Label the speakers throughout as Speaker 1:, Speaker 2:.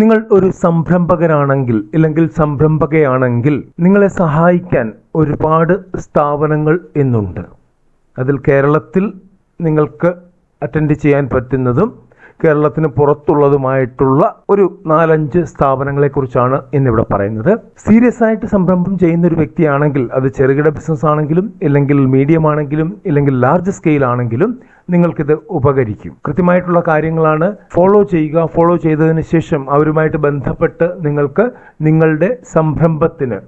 Speaker 1: നിങ്ങൾ ഒരു സംരംഭകനാണെങ്കിൽ അല്ലെങ്കിൽ സംരംഭകയാണെങ്കിൽ നിങ്ങളെ സഹായിക്കാൻ ഒരുപാട് സ്ഥാപനങ്ങൾ ഇന്നുണ്ട്. അതിൽ കേരളത്തിൽ നിങ്ങൾക്ക് അറ്റൻഡ് ചെയ്യാൻ പറ്റുന്നതും കേരളത്തിന് പുറത്തുള്ളതുമായിട്ടുള്ള ഒരു നാലഞ്ച് സ്ഥാപനങ്ങളെക്കുറിച്ചാണ് ഇന്നിവിടെ പറയുന്നത്. സീരിയസ് ആയിട്ട് സംരംഭം ചെയ്യുന്ന ഒരു വ്യക്തിയാണെങ്കിൽ അത് ചെറുകിട ബിസിനസ് ആണെങ്കിലും ഇല്ലെങ്കിൽ മീഡിയം ആണെങ്കിലും ഇല്ലെങ്കിൽ ലാർജ് സ്കെയിൽ ആണെങ്കിലും നിങ്ങൾക്കിത് ഉപകരിക്കും. കൃത്യമായിട്ടുള്ള കാര്യങ്ങളാണ് ഫോളോ ചെയ്യുക ഫോളോ ചെയ്തതിന് ശേഷം അവരുമായിട്ട് ബന്ധപ്പെട്ട് നിങ്ങൾക്ക് നിങ്ങളുടെ സംരംഭത്തിന്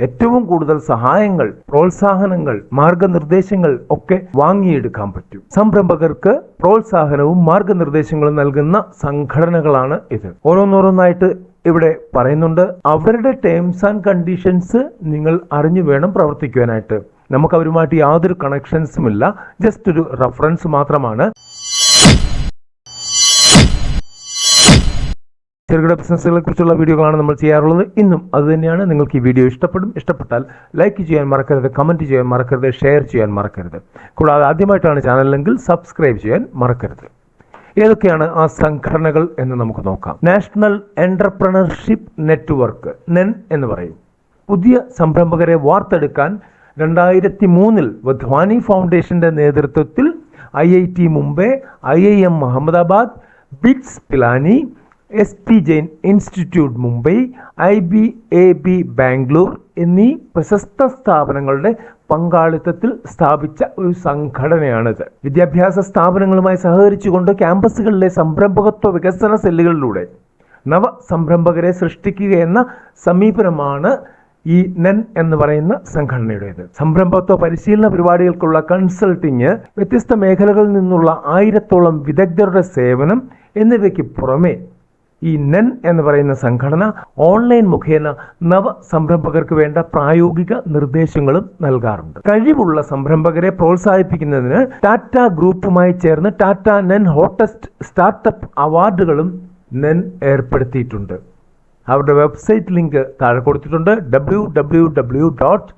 Speaker 1: ഏറ്റവും കൂടുതൽ സഹായങ്ങൾ പ്രോത്സാഹനങ്ങൾ മാർഗനിർദ്ദേശങ്ങൾ ഒക്കെ വാങ്ങിയെടുക്കാൻ പറ്റും. സംരംഭകർക്ക് പ്രോത്സാഹനവും മാർഗനിർദ്ദേശങ്ങളും നൽകുന്ന സംഘടനകളാണ് ഇത്. ഓരോന്നോരോന്നായിട്ട് ഇവിടെ പറയുന്നുണ്ട്. അവരുടെ ടേംസ് ആൻഡ് കണ്ടീഷൻസ് നിങ്ങൾ അറിഞ്ഞു വേണം പ്രവർത്തിക്കുവാനായിട്ട്. നമുക്ക് അവരുമായിട്ട് യാതൊരു കണക്ഷൻസും ഇല്ല. ജസ്റ്റ് ഒരു റെഫറൻസ് മാത്രമാണ്. ചെറുകിട ബിസിനസ്സുകളെ കുറിച്ചുള്ള വീഡിയോകളാണ് നമ്മൾ ചെയ്യാറുള്ളത്. ഇന്നും അത് തന്നെയാണ്. നിങ്ങൾക്ക് ഈ വീഡിയോ ഇഷ്ടപ്പെടും. ഇഷ്ടപ്പെട്ടാൽ ലൈക്ക് ചെയ്യാൻ മറക്കരുത് കമന്റ് ചെയ്യാൻ മറക്കരുത് ഷെയർ ചെയ്യാൻ മറക്കരുത്. കൂടാതെ ആദ്യമായിട്ടാണ് ചാനലെങ്കിൽ സബ്സ്ക്രൈബ് ചെയ്യാൻ മറക്കരുത്. ഏതൊക്കെയാണ് ആ സംഘടനകൾ എന്ന് നമുക്ക് നോക്കാം. നാഷണൽ എന്റർപ്രണർഷിപ്പ് നെറ്റ്വർക്ക് നെൻ എന്ന് പറയും. പുതിയ സംരംഭകരെ വാർത്തെടുക്കാൻ രണ്ടായിരത്തി മൂന്നിൽ വധ്വാനി ഫൗണ്ടേഷന്റെ നേതൃത്വത്തിൽ I I T Mumbai I I M Ahmedabad BITS Pilani S P Jain institute Mumbai I B A B Bangalore എന്നീ പ്രശസ്ത സ്ഥാപനങ്ങളുടെ പങ്കാളിത്തത്തിൽ സ്ഥാപിച്ച ഒരു സംഘടനയാണിത്. വിദ്യാഭ്യാസ സ്ഥാപനങ്ങളുമായി സഹകരിച്ചുകൊണ്ട് ക്യാമ്പസുകളിലെ സംരംഭകത്വ വികസന സെല്ലുകളിലൂടെ നവ സംരംഭകരെ സൃഷ്ടിക്കുക എന്ന സമീപനമാണ് ഈ നെൻ എന്ന് പറയുന്ന സംഘടനയുടേത്. സംരംഭത്വ പരിശീലന പരിപാടികൾക്കുള്ള കൺസൾട്ടിങ് വ്യത്യസ്ത മേഖലകളിൽ നിന്നുള്ള ആയിരത്തോളം വിദഗ്ധരുടെ സേവനം എന്നിവയ്ക്ക് പുറമെ ഈ നെൻ എന്ന് പറയുന്ന സംഘടന ഓൺലൈൻ മുഖേന നവ സംരംഭകർക്ക് വേണ്ട പ്രായോഗിക നിർദ്ദേശങ്ങളും നൽകാറുണ്ട്. കഴിവുള്ള സംരംഭകരെ പ്രോത്സാഹിപ്പിക്കുന്നതിന് ടാറ്റ ഗ്രൂപ്പുമായി ചേർന്ന് ടാറ്റ നെൻ ഹോട്ടസ്റ്റ് സ്റ്റാർട്ടപ്പ് അവാർഡുകളും നെൻ ഏർപ്പെടുത്തിയിട്ടുണ്ട്. അവരുടെ വെബ്സൈറ്റ് ലിങ്ക് താഴെ കൊടുത്തിട്ടുണ്ട്. W W W dot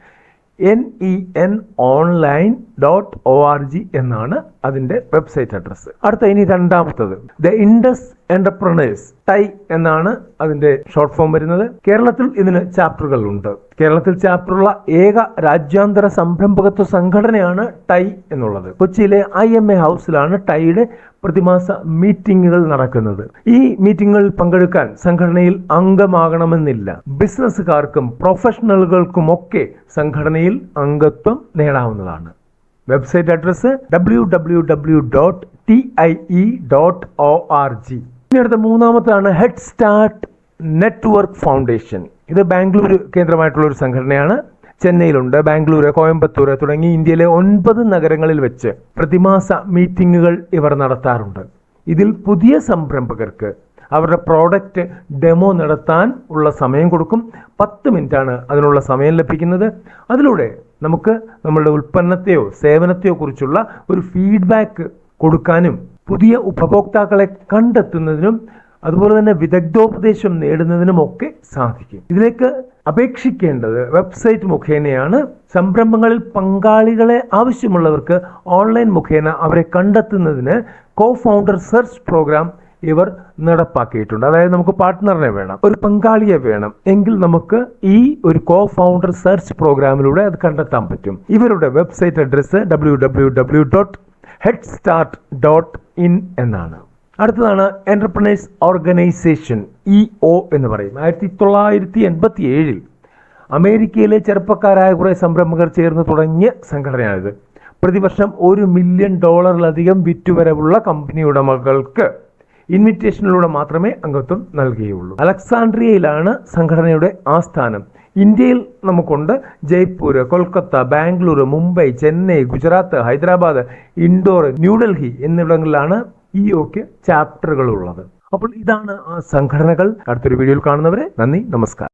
Speaker 1: N E N online dot O R G എന്നാണ് അതിന്റെ വെബ്സൈറ്റ് അഡ്രസ്സ്. അടുത്ത ഇനി രണ്ടാമത്തത്. ദ ഇൻഡസ് എന്റർപ്രണേഴ്സ് ടൈ എന്നാണ് അതിന്റെ ഷോർട്ട് ഫോം വരുന്നത്. കേരളത്തിൽ ഇതിന് ചാപ്റ്ററുകൾ ഉണ്ട് കേരളത്തിൽ ചാപ്റ്ററുള്ള ഏക രാജ്യാന്തര സംരംഭകത്വ സംഘടനയാണ് ടൈ എന്നുള്ളത്. കൊച്ചിയിലെ ഐ എം എ ഹൗസിലാണ് ടൈയുടെ പ്രതിമാസ മീറ്റിംഗുകൾ നടക്കുന്നത്. ഈ മീറ്റിങ്ങുകളിൽ പങ്കെടുക്കാൻ സംഘടനയിൽ അംഗമാകണമെന്നില്ല. ബിസിനസ്സുകാർക്കും പ്രൊഫഷണലുകൾക്കും ഒക്കെ സംഘടനയിൽ അംഗത്വം നേടാവുന്നതാണ്. Website address W W W dot T I E dot O R G ഇനി അടുത്ത മൂന്നാമത്താണ് ഹെഡ് സ്റ്റാർട്ട് നെറ്റ്വർക്ക് ഫൗണ്ടേഷൻ ഇത് ബാംഗ്ലൂർ കേന്ദ്രമായിട്ടുള്ള ഒരു സംഘടനയാണ്. ചെന്നൈയിലുണ്ട്. ബാംഗ്ലൂർ കോയമ്പത്തൂർ തുടങ്ങി ഇന്ത്യയിലെ ഒൻപത് നഗരങ്ങളിൽ വെച്ച് പ്രതിമാസ മീറ്റിങ്ങുകൾ ഇവർ നടത്താറുണ്ട്. ഇതിൽ പുതിയ സംരംഭകർക്ക് അവരുടെ പ്രോഡക്റ്റ് ഡെമോ നടത്താൻ ഉള്ള സമയം കൊടുക്കും. പത്ത് മിനിറ്റാണ് അതിനുള്ള സമയം ലഭിക്കുന്നത്. അതിലൂടെ നമുക്ക് നമ്മളുടെ ഉൽപ്പന്നത്തെയോ സേവനത്തെയോ കുറിച്ചുള്ള ഒരു ഫീഡ്ബാക്ക് കൊടുക്കാനും പുതിയ ഉപഭോക്താക്കളെ കണ്ടെത്തുന്നതിനും അതുപോലെ തന്നെ വിദഗ്ധോപദേശം നേടുന്നതിനും ഒക്കെ സാധിക്കും. ഇതിലേക്ക് അപേക്ഷിക്കേണ്ടത് വെബ്സൈറ്റ് മുഖേനയാണ്. സംരംഭങ്ങളിൽ പങ്കാളികളെ ആവശ്യമുള്ളവർക്ക് ഓൺലൈൻ മുഖേന അവരെ കണ്ടെത്തുന്നതിന് കോ ഫൗണ്ടർ സെർച്ച് പ്രോഗ്രാം ഇവർ നടപ്പാക്കിയിട്ടുണ്ട്. അതായത് നമുക്ക് പാർട്ട്ണറിനെ വേണം ഒരു പങ്കാളിയെ വേണം. എങ്കിൽ നമുക്ക് ഈ ഒരു കോ ഫൗണ്ടർ സെർച്ച് പ്രോഗ്രാമിലൂടെ അത് കണ്ടെത്താൻ പറ്റും. ഇവരുടെ website address W W W dot head start dot in എന്നാണ്. അടുത്തതാണ് എന്റർപ്രണേഴ്സ് ഓർഗനൈസേഷൻ ഇ ഒ എന്ന് പറയും ആയിരത്തി തൊള്ളായിരത്തി എൺപത്തി ഏഴിൽ അമേരിക്കയിലെ ചെറുപ്പക്കാരായ കുറേ സംരംഭകർ ചേർന്ന് തുടങ്ങിയ സംഘടനയാണിത്. പ്രതിവർഷം ഒരു മില്യൺ ഡോളറിലധികം വിറ്റുവരവുള്ള കമ്പനി ഉടമകൾക്ക് ഇൻവിറ്റേഷനിലൂടെ മാത്രമേ അംഗത്വം നൽകുകയുള്ളൂ അലക്സാണ്ട്രിയയിലാണ് സംഘടനയുടെ ആസ്ഥാനം. ഇന്ത്യയിൽ നമുക്കുണ്ട് ജയ്പൂർ കൊൽക്കത്ത ബാംഗ്ലൂർ മുംബൈ ചെന്നൈ ഗുജറാത്ത് ഹൈദരാബാദ് ഇൻഡോർ ന്യൂഡൽഹി എന്നിവിടങ്ങളിലാണ് ഈ ഒക്കെ ചാപ്റ്ററുകൾ ഉള്ളത്. അപ്പോൾ ഇതാണ് ആ സംഘടനകൾ. അടുത്തൊരു വീഡിയോയിൽ കാണുന്നവരെ നന്ദി നമസ്കാരം.